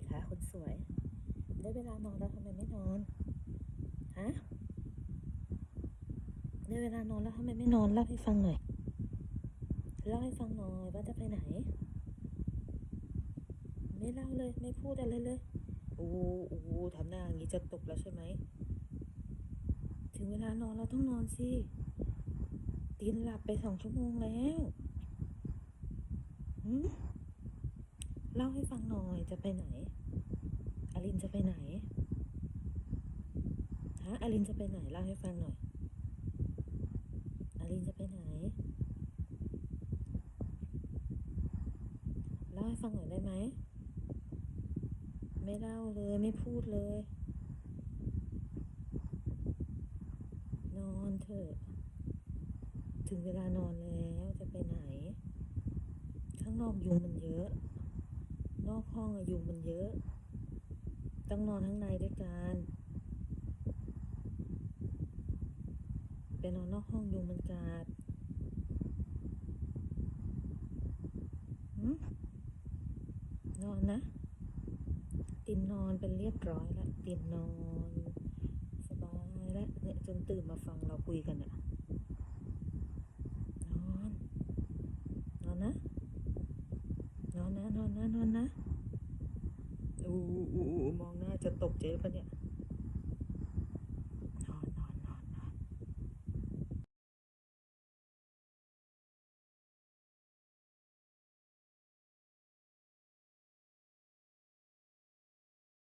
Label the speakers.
Speaker 1: นคะคนสวย ได้เวลานอนแล้วทำไมไม่นอน ฮะ ได้เวลานอนแล้วทำไมไม่นอนเล่าให้ฟังหน่อย เล่าให้ฟังหน่อยว่าจะไปไหน ไม่เล่าเลยไม่พูดอะไรเลย โอ้โหโอ้ทำหน้าอย่างนี้จะตกแล้วใช่ไหม ถึงเวลานอนเราต้องนอนสิตีนหลับไปสองชั่วโมงแล้วหืม เล่าให้ฟังหน่อยจะไปไหน อลินจะไปไหน ฮะ อลินจะไปไหน เล่าให้ฟังหน่อย อลินจะไปไหน เล่าให้ฟังหน่อยได้ไหม ไม่เล่าเลยไม่พูดเลย นอนเถอะ ถึงเวลานอนแล้วจะไปไหน ข้างนอกยุงมันเยอะ อกห้องอยุงมันเยอะ ต้องนอนข้างในด้วยกันไปนอนนอกห้องยุงมันกัดนอนนะตินนอนเป็นเรียบร้อยแล้วตินนอน สบายแล้วเนี่ยจนตื่นมาฟังเราคุยกันอะนอน นอนนะ นอนนะ นอนนะ นอนนะ ตกเจ๊ปะเนี่ย